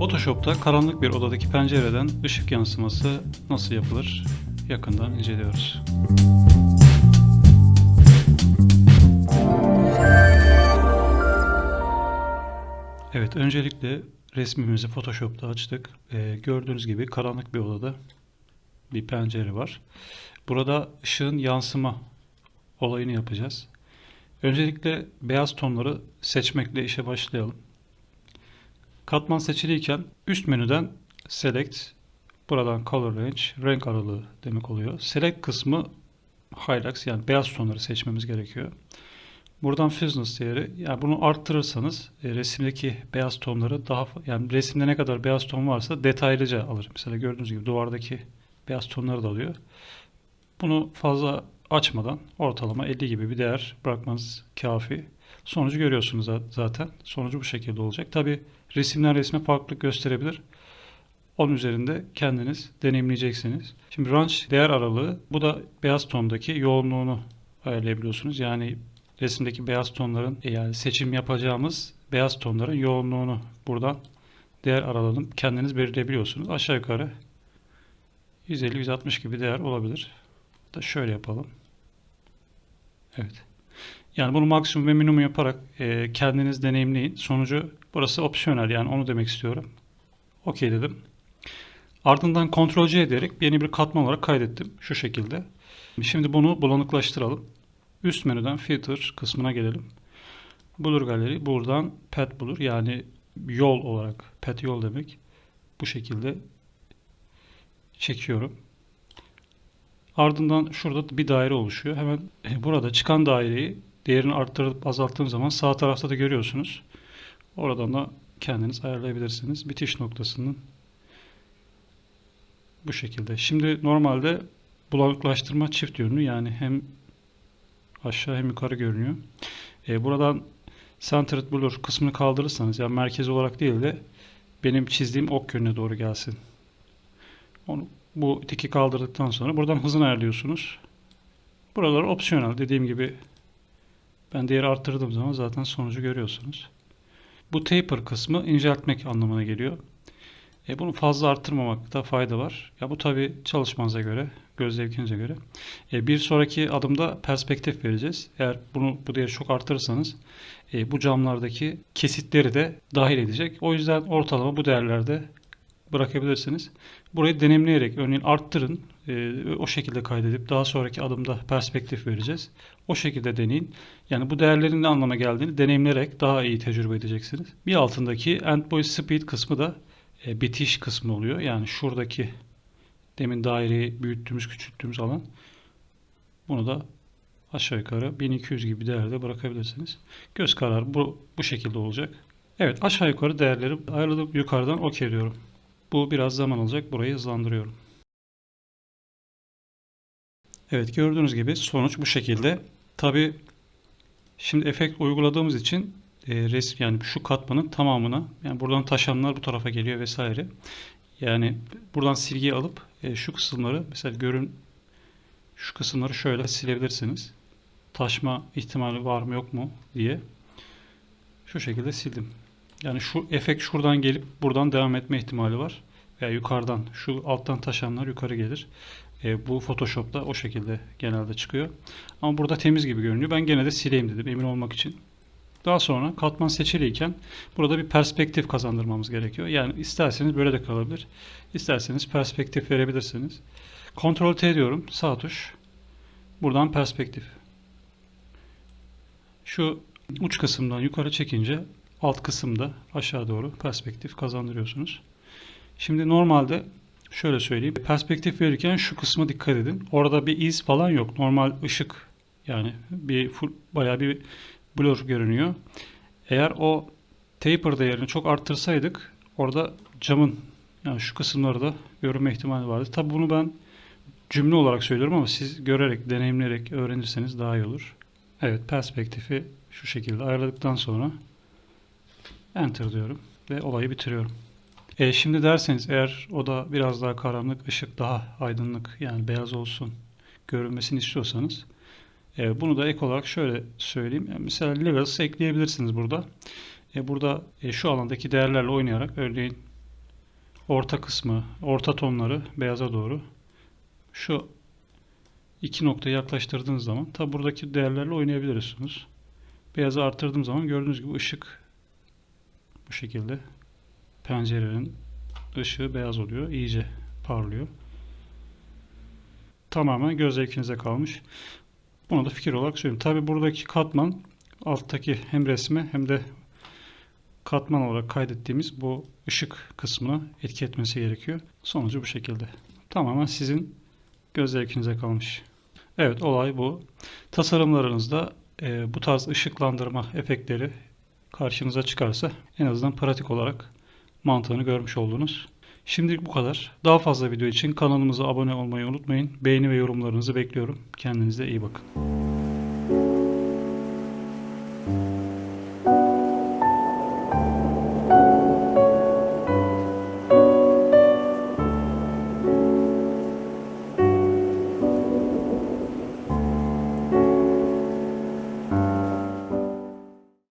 Photoshop'ta karanlık bir odadaki pencereden ışık yansıması nasıl yapılır? Yakından inceliyoruz. Evet, öncelikle resmimizi Photoshop'ta açtık. Ee, gördüğünüz gibi karanlık bir odada bir pencere var. Burada ışığın yansıma olayını yapacağız. Öncelikle beyaz tonları seçmekle işe başlayalım. Katman seçiliyken üst menüden Select, buradan Color Range, renk aralığı demek oluyor. Select kısmı Highlights yani beyaz tonları seçmemiz gerekiyor. Buradan Fuzziness değeri, yani bunu arttırırsanız e, resimdeki beyaz tonları daha yani resimde ne kadar beyaz ton varsa detaylıca alır. Mesela gördüğünüz gibi duvardaki beyaz tonları da alıyor. Bunu fazla açmadan ortalama 50 gibi bir değer bırakmanız kafi. Sonucu görüyorsunuz za- zaten. Sonucu bu şekilde olacak. Tabi resimden resme farklılık gösterebilir. Onun üzerinde kendiniz deneyimleyeceksiniz. Şimdi range değer aralığı bu da beyaz tondaki yoğunluğunu ayarlayabiliyorsunuz. Yani resimdeki beyaz tonların e, yani seçim yapacağımız beyaz tonların yoğunluğunu buradan değer aralığını kendiniz belirleyebiliyorsunuz. Aşağı yukarı 150-160 gibi değer olabilir. Da şöyle yapalım. Evet. Yani bunu maksimum ve minimum yaparak e, kendiniz deneyimleyin. Sonucu burası opsiyonel yani onu demek istiyorum. Okey dedim. Ardından Ctrl C ederek yeni bir katman olarak kaydettim. Şu şekilde. Şimdi bunu bulanıklaştıralım. Üst menüden Filter kısmına gelelim. Bulur Gallery. Buradan Path bulur. Yani yol olarak. Path yol demek. Bu şekilde çekiyorum. Ardından şurada bir daire oluşuyor. Hemen e, burada çıkan daireyi değerini arttırıp azalttığım zaman sağ tarafta da görüyorsunuz. Oradan da kendiniz ayarlayabilirsiniz. Bitiş noktasının bu şekilde. Şimdi normalde bulanıklaştırma çift yönlü yani hem aşağı hem yukarı görünüyor. E, buradan Centered Blur kısmını kaldırırsanız yani merkez olarak değil de benim çizdiğim ok yönüne doğru gelsin. Onu, bu tiki kaldırdıktan sonra buradan hızını ayarlıyorsunuz. Buralar opsiyonel. Dediğim gibi ben değeri arttırdığım zaman zaten sonucu görüyorsunuz. Bu taper kısmı inceltmek anlamına geliyor. E bunu fazla arttırmamakta fayda var. Ya bu tabi çalışmanıza göre, göz zevkinize göre. E bir sonraki adımda perspektif vereceğiz. Eğer bunu bu değeri çok artırırsanız e, bu camlardaki kesitleri de dahil edecek. O yüzden ortalama bu değerlerde bırakabilirsiniz. Burayı deneyimleyerek örneğin arttırın. e, o şekilde kaydedip daha sonraki adımda perspektif vereceğiz. O şekilde deneyin. Yani bu değerlerin ne anlama geldiğini deneyimleyerek daha iyi tecrübe edeceksiniz. Bir altındaki endpoint speed kısmı da e, bitiş kısmı oluyor. Yani şuradaki demin daireyi büyüttüğümüz, küçülttüğümüz alan. Bunu da aşağı yukarı 1200 gibi değerde bırakabilirsiniz. Göz kararı bu, bu şekilde olacak. Evet aşağı yukarı değerleri ayarladım. Yukarıdan OK diyorum. Bu biraz zaman alacak. Burayı hızlandırıyorum. Evet gördüğünüz gibi sonuç bu şekilde. Tabi şimdi efekt uyguladığımız için e, resim yani şu katmanın tamamına yani buradan taşanlar bu tarafa geliyor vesaire. Yani buradan silgiyi alıp e, şu kısımları mesela görün şu kısımları şöyle silebilirsiniz. Taşma ihtimali var mı yok mu diye. Şu şekilde sildim. Yani şu efekt şuradan gelip buradan devam etme ihtimali var. Veya yukarıdan şu alttan taşanlar yukarı gelir. E, bu Photoshop'ta o şekilde genelde çıkıyor. Ama burada temiz gibi görünüyor. Ben gene de sileyim dedim emin olmak için. Daha sonra katman seçiliyken burada bir perspektif kazandırmamız gerekiyor. Yani isterseniz böyle de kalabilir. İsterseniz perspektif verebilirsiniz. Ctrl T diyorum. Sağ tuş. Buradan perspektif. Şu uç kısımdan yukarı çekince alt kısımda aşağı doğru perspektif kazandırıyorsunuz. Şimdi normalde şöyle söyleyeyim. Perspektif verirken şu kısma dikkat edin. Orada bir iz falan yok. Normal ışık yani bir full, bayağı bir blur görünüyor. Eğer o taper değerini çok arttırsaydık orada camın yani şu kısımları da görünme ihtimali vardı. Tabi bunu ben cümle olarak söylüyorum ama siz görerek, deneyimleyerek öğrenirseniz daha iyi olur. Evet, perspektifi şu şekilde ayarladıktan sonra enter diyorum ve olayı bitiriyorum. E, şimdi derseniz eğer o da biraz daha karanlık, ışık daha aydınlık yani beyaz olsun görünmesini istiyorsanız e, bunu da ek olarak şöyle söyleyeyim. Yani mesela levels ekleyebilirsiniz burada. E, burada e, şu alandaki değerlerle oynayarak örneğin orta kısmı, orta tonları beyaza doğru şu iki noktayı yaklaştırdığınız zaman tabi buradaki değerlerle oynayabilirsiniz. Beyazı arttırdığım zaman gördüğünüz gibi ışık şekilde pencerenin ışığı beyaz oluyor. iyice parlıyor. Tamamen göz zevkinize kalmış. Bunu da fikir olarak söyleyeyim. Tabi buradaki katman alttaki hem resme hem de katman olarak kaydettiğimiz bu ışık kısmına etki etmesi gerekiyor. Sonucu bu şekilde. Tamamen sizin göz zevkinize kalmış. Evet olay bu. Tasarımlarınızda e, bu tarz ışıklandırma efektleri karşınıza çıkarsa en azından pratik olarak mantığını görmüş oldunuz. Şimdilik bu kadar. Daha fazla video için kanalımıza abone olmayı unutmayın. Beğeni ve yorumlarınızı bekliyorum. Kendinize iyi bakın.